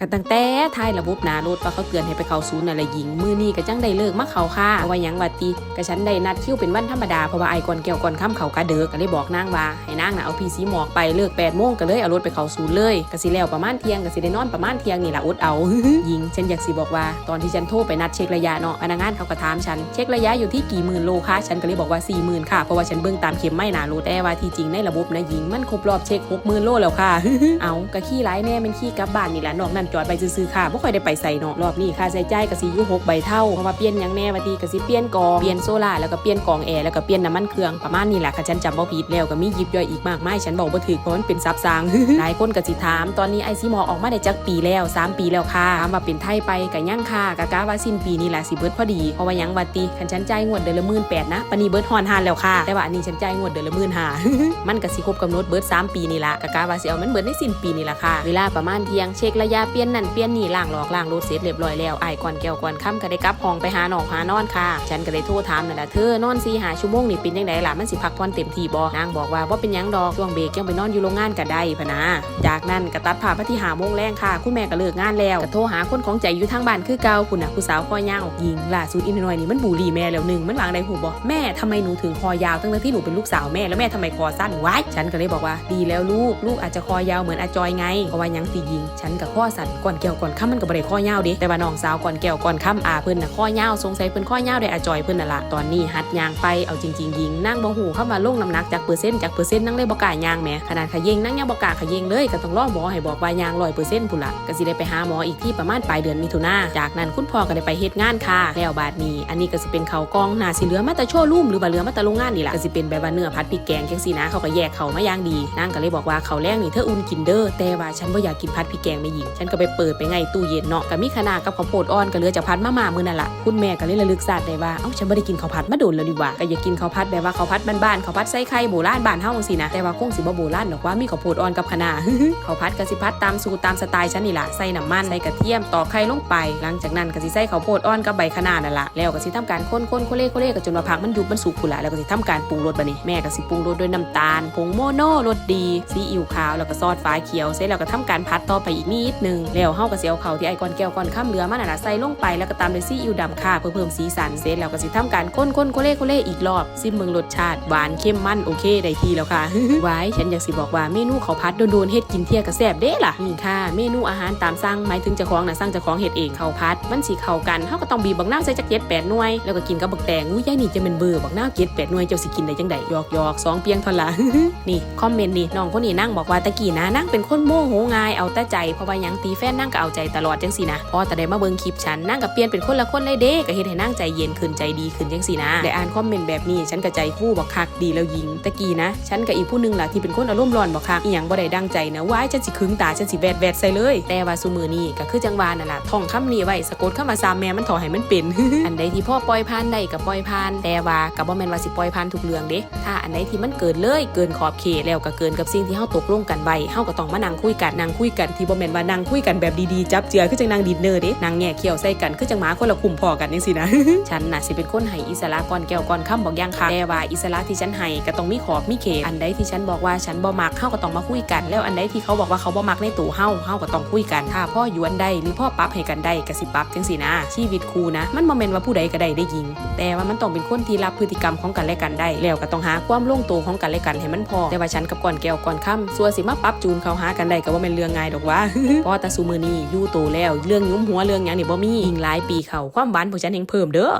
กันตั้งแต่ท้ายระบบหนารถว่าเขาเตือนให้ไปเข้าศูนย์อะไรหญิง มือนี้ก็จังได้เลิกมาเข้าค่ะว่าหยังวัดตีก็ฉันได้นัดคิวเป็นวันธรรมดาเพราะว่าไอ้ก่อนแก้วก่อนค่ำเขากะเด้อก็เลยบอกนางว่าให้นางน่ะเอาพีซีหมอกไปเลิก8ปดโมงก็เลยเอารถไปเข้าศูนย์เลยก็สิแล้วประมาณเที่ยงก็สิได้นอนประมาณเที่ยงนี่ละอดเอาหญิงฉันอยากสิบอกว่าตอนที่ฉันโทรไปนัดเช็คระยะเนาะพนักงานเขาก็ถามฉันเช็คระยะอยู่ที่กี่หมื่นโลคะฉันก็เลยบอกว่า4 0,000ค่ะเพราะว่าฉันเบิ่งตามเข็มไม่หนารถแต่ว่าที่จริงในระบบนะหญิงมันครบรอบเช็ค60,000โลแล้วค่ะ เอาก็ขี้ร้ายแน่เป็นขี้กลับบ้านนี่แหละนอกนั้นจอดไปซื้อๆค่ะบ่ค่อยได้ไปใส่เนาะรอบนี้ค่าใช้จ่ายก็สิอยู่หกใบเท่าเพราะว่าเปลี่ยนยังแน่ว่าดีก็สิเปลี่ยนกองเปลี่ยนโซล่าแล้วก็เปลี่ยนกองแอร์แล้วก็เปลี่ยนน้ำมันเครื่องประมาณนี้แหละค่ะฉันจำบ่ผิดแล้วก็มียิบย่อยอีกมากมายฉันบอกบ่ถูกเพราะมันเป็นซับซางหลายคนก็สิถามตอนนี้ไอซีหมอออกมาได้จักปีแล้ว 3 ปีแล้วค่ะถามว่าเป็นไทยไปก็ยังค่ะกะกะว่าสิ้นปีนี้แหละสิเบิดพอดีเพราะว่ายังว่าติคันฉันจ่ายงวดเดือนละหมื่นแปดนะปานนี้เบิดฮอนหานแล้วค่ะ แต่ว่าอันนี้ฉันจ่ายงวดเดือนละหมื่นหามันก็สิครบกำหนดเบิด3ปีนี่ละกะกะว่าสิเอามันเบิดในสิ้นปีนี่ละค่ะ เวลาประมาณเที่ยงเช็คระยะเปลี่ยนนั่นเปลี่ยนนี่ล้างหลอกล้างรถเสร็จเรียบร้อยแล้วไอ้ก่อนแก้วก่อนค่ำก็ได้กลับห้องไปหาหนองหานอนค่ะฉันก็เลยโทรถามนั่นแหละเธอนอนซีหาชั่วโมงนี่เป็นยังไงล่ะมันสิพักผ่อนเต็มที่บ่นางบอกว่าว่าเป็นยังดอกช่วงเบรกยังไปนอนอยู่โรงงานก็ได้พนะจากนั้นก็ตัดผ่าพที่หาโมงแรงค่ะ คุณแม่ก็เลิกงานแล้วก็โทรหาคนของใจอยู่ทางบ้านคือเก่าคุณน่ะผู้สาวคอยาวยิงล่าสุดอินนอยนี่มันบูลลี่แม่แล้วหนึ่งมันวางในหูบอกแม่ทำไมหนูถึงคอยาวตั้งแต่ที่หนูเป็นลูกสาวแม่แล้วแม่ทำไมคอสั้นไว้ฉันก็เลยบอกว่าดีแล้วลูกลูกอาจจะคอยาวเหมือนอาจอยไงเพราะว่ายังตียิง ฉันกับข้อสั้นนก่อนแก้วก่อนค่ำมันก็บ่ได้ข้อยาวด้แต่ว่าน้องสาวก่อนแก้วก่อนค่ำอาเพิ่นน่ะข้อยาวสงสัยเพิ่นข้อยาวได้อาจอยเพิ่นน่ะละตอนนี้หัดยางไปเอาจริงๆยิงนั่งบ่หูเข้ามาลงน้ำหนักจากเปอร์เซ็นต์จากเปอร์เซ็นต์นั่งเลยบ่กล้ายางแหมขนาดขยเยงนั่งยังบ่กล้าขยเยงเลยก็ต้องรอหมอให้บอกว่ายางร้อยเปอร์เซ็นต์พุ่นละก็สิได้ไปหาหมออีกที่ประมาณปลายเดือนมิถุนาจากนั้นคุณพ่อก็ได้ไปเฮ็ดงานค่ะแล้วบาดนี้อันนี้ก็สิเป็นเขาวกองหน้าสิเหลือมาแต่โชว์รูมหรือว่าเหลือมาแต่โรงงานนี่ล่ะก็สิเป็นแบบว่าเนื้อผัดพริกแกงจังซี่นะเขาก็แยกเขามาอย่างดีนางก็เลยบอกว่าเขาวแรงนี่เธออุ่นกินเด้อแต่ว่าฉันบ่อยากกินผัดพริกแกงไม่หญิงฉันก็ไปเปิดไปไงตู้เย็นเนาะก็มีขนาดกับข้าวโพดอ่อนก็เหลือจากพัดมาม่ามื้อนั่นล่ะคุณแม่ก็เลยระลึกชาติได้ว่าเอ้าฉันบ่ได้กินข้าวผัดมาโดนแล้วดีว่าก็อย่ากินข้าวผัดแบบว่าข้าวผัดบ้านๆข้าวผัดใส่ไข่โบราณบ้านเฮาจังซี่นะแต่ว่าคงสิบ่โบราณดอกว่ามีข้าวโพดอ่อนกับคะน้าข้าวผัดก็สิผัดตามสูตรตามสไตล์ฉันนี่ล่ะใส่น้ำมันใส่กระเทียมตอกไข่ลงไป หลังจากนั้นก็สิใส่ข้าวโพดอ่อนกับใบคะน้านั่นล่ะแล้วก็สิทำการคนๆโคเล่โคเล่ก็จนว่าผักมันยุบมันสุกพุ่นละแล้วก็สิทำการปรุงรสบัดนี้แม่ก็สิปรุงรสด้วยน้ำตาลผงโมโนรสดีซีอิ๊วขาวแล้วก็ซอสฟ้าเขียวเสร็จแล้วก็ทำการผัดต่อไปอีกนิดนึงแล้วเฮาก็สิเอาข้าที่ไอ้ก้อนแก้วก้อนข้ามเหลือมันน่ะนะใส่ลงไปแล้วก็ตามด้วยซีอิ๊วดำค่ะเพื่อเพิ่มสีสันเสร็จแล้วก็สิทำการคนๆโคเล่โคเล่อีกรอบซิมเมืองรสชาติหวานเข้มมันโอเคได้ทีแล้วค่ะไว้ฉันอยากสิบอกว่าเมนูข้าวผัดโดนๆเฮ็ดกินเที่ยก็แซบเด้ล่ะนี่ค่ะเมนูอาหารตามสั่งหมายถึงเจ้าของนะสั่งเจ้าของเฮ็ดเองข้าวผัด มันสิเข้ากันเฮาก็ต้องบีบบักน้าใส่จักเจ็ดแปดหน่วย แล้วก็กินกับบักแตงอุ้ยยายนี่จะเป็นเบอร์บักน้าเจ็ดแปดหน่วยเจ้าสิกินได้จังไดหยอกหยอกสองเปียงเทอนละนี่คอมเมนต์นี่น้องคนนี้นั่งบอกว่าตะกี้นะนั่งเป็นคนโมโหง่ายเอาแต่ใจเพราะว่ายังตีแฟนนั่งก็เอาใจตลอดจังสินะพอแต่ได้มาเบิ่งคลิปฉันนั่งก็เปลี่ยนเป็นคนละคนเลยเด้ก็เฮ็ดให้นั่งใจเย็นขึ้นใจดีขึ้นจังสินะได้อ่านคอมเมนต์แบบนี้ฉันก็ใจฟู่บักคักดีแล้วยิงตะกี้นะ ฉันกับอีกผู้หนึงล่ะที่เป็นคนอารมณ์ร้อนบักคักอีหยังบ่ได้ดังใจนะว้ายฉันสิขึงตาฉันสิแวดแวดใส่เลย แต่ว่าซุมือนี้ก็คือจังหวานั่นล่ะท่องคำนี้ไว้สะกดเข้ามาซามแม่มันถอให้มันเป็น อันใดที่พ่อปล่อยผ่านได้ก็ปล่อยผ่านแต่ว่าก็บ่แม่นว่าสิปล่อยผ่านทุกเรื่องเด้ถ้าอันใดที่มันเกินเลยเกินขอบเขตแล้วก็เกินกับสิ่งที่เฮาตกลงกันไว้เฮาก็ต้องมานั่งคุยกันนั่งคุยกันที่บ่แม่นว่านั่งคุยยกันแบบดีๆจับเจือคือจังนั่งดินเนอร์เด้นั่งแง่เขียวใส่กันคือจังหมาคนละคุมพอกันจังซี่นะฉันน่ะสิเป็นคนให้อิสระก่อนแก้วก่อนค่ำบอกย่างค่ะแต่ว่าอิสระที่ฉันให้ก็ต้องมีขอบมีเขตอันใดที่ฉันบอกว่าฉันบ่มักเฮาก็ต้องมาคุยกัน แล้วอันใดที่เขาบอกว่าเขาบ่มักในตัวเฮาเฮาก็ต้องคุยกันถ้าพ่อหยวนได้หรือพ่อปรับให้กันได้ก็สิปรับจังซี่นะ ชีวิตครูนะ มันบ่แม่นว่าผู้ใดก็ได้ได้ยิง แต่ว่ามันต้องเป็นคนที่รับพฤติกรรมของกันและกันได้ แล้วก็ต้องหาความลงตัวของกันและกันให้มันพอแต่ว่าฉันกับก่อนแก้วก่อนค่ำส่วสิมาปรับจูนเขาหากันได้ก็บ่แม่นเรื่องง่ายดอกว่าพราะแต่ซูมือนี้อยู่โตแล้ว เรื่องยุ้มหัวเรื่องหยังนี่บ่มียิ่งหลายปีเขาความหวานพวกฉันแห่งเพิ่มเด้อ